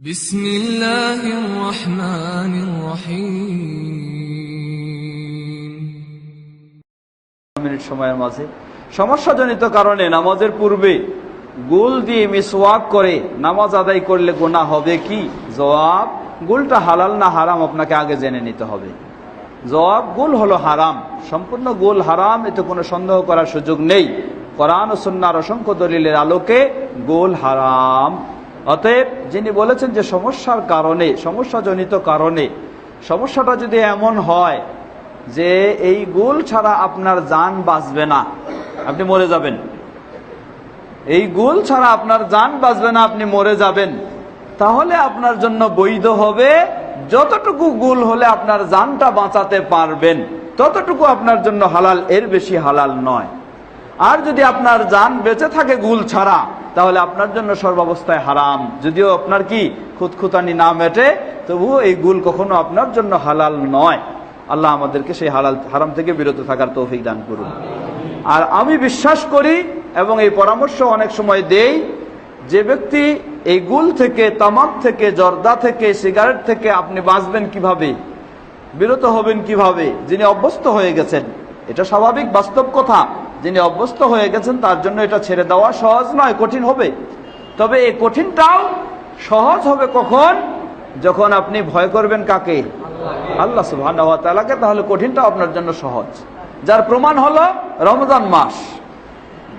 بسم الله الرحمن الرحيم minute সময়ের মাঝে সমস্যাজনিত কারণে নামাজের পূর্বে গোল দিয়ে মিসওয়াক করে নামাজ আদায় করলে গোনা হবে কি জবাব গোলটা হালাল না হারাম আপনাকে আগে জেনে নিতে হবে জবাব গোল হলো হারাম সম্পূর্ণ গোল হারাম এতে কোনো সন্দেহ করার সুযোগ নেই কোরআন ও সুন্নার অসংখ্য দলিলের আলোকে গোল হারাম অতএব যিনি বলেছেন যে সমস্যার কারণে, সমস্যাজনিত কারণে, সমস্যাটা যদি এমন হয় যে এই গুল ছাড়া আপনার যান বাঁচবে না, আপনি মরে যাবেন। এই গুল ছাড়া আপনার যান বাঁচবে না, আপনি মরে যাবেন। তাহলে আপনার জন্য বৈধ হবে যতটুকু গুল হলে আপনার জানটা বাঁচাতে পারবেন, ততটুকু আপনার জন্য হালাল, এর বেশি হালাল নয়। আর যদি আপনার যান বেঁচে থাকে গুল ছাড়া, তাহলে আপনার জন্য সর্বাবস্থায় হারাম। যদিও আপনার কি খুতখুতানি না মেটে, তবুও এই গুল কখনো আপনার জন্য হালাল নয়। আল্লাহ আমাদেরকে সেই হালাল, হারাম থেকে বিরত থাকার তৌফিক দান করুন। আর আমি বিশ্বাস করি এবং এই পরামর্শ অনেক সময় দেই, যে ব্যক্তি এই গুল থেকে, তামাক থেকে, জর্দা থেকে, সিগারেট থেকে আপনি বাঁচবেন কীভাবে? বিরত হবেন কীভাবে? যিনি অভ্যস্ত হয়ে গেছেন। এটা স্বাভাবিক, বাস্তব কথা। যিনি অভ্যস্ত হয়ে গেছেন, তার জন্য এটা ছেড়ে দেওয়া সহজ নয়, কঠিন হবে। তবে এই কঠিনটাও সহজ হবে কখন? যখন আপনি ভয় করবেন কাকে? আল্লাহ সুবাহকে তাহলে কঠিনটাও আপনার জন্য সহজ। যার প্রমাণ হলো রমজান মাস।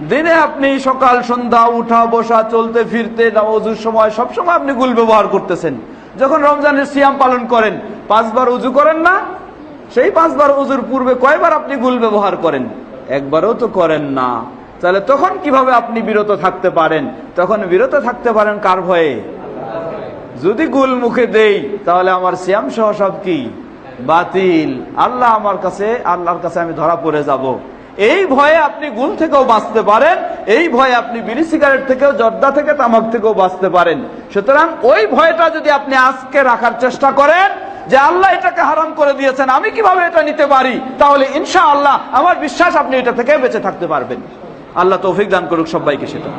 দিনে আপনি সকাল, সন্ধ্যা, উঠা, বসা, চলতে, ফিরতে অজুর সময় সব সময় আপনি গুল ব্যবহার করতেছেন। যখন রমজানের সিয়াম পালন করেন, পাঁচবার উজু করেন না? সেই পাঁচবার উজুর পূর্বে কয়বার আপনি গুল ব্যবহার করেন? একবারও তো করেন না। তাহলে তখন কীভাবে আপনি বিরত থাকতে পারেন? তখন বিরত থাকতে পারেন কার ভয়ে? যদি গুল মুখে দেই, তাহলে আমার সিয়াম সহ সব কি? বাতিল। আল্লাহ আমার কাছে, আল্লাহর কাছে আমি ধরা পড়ে যাব। এই ভয়ে আপনি গুল থেকেও বাঁচতে পারেন, এই ভয়ে আপনি বিড়ি সিগারেট থেকেও, জর্দা থেকে তামাক থেকেও বাঁচতে পারেন। সুতরাং ওই ভয়টা যদি আপনি আজকে রাখার চেষ্টা করেন যে আল্লাহ এটাকে হারাম করে দিয়েছেন, আমি কীভাবে এটা নিতে পারি? তাহলে ইনশা আল্লাহ আমার বিশ্বাস আপনি এটা থেকে বেঁচে থাকতে পারবেন। আল্লাহ তৌফিক দান করুক সবাইকে সেটা।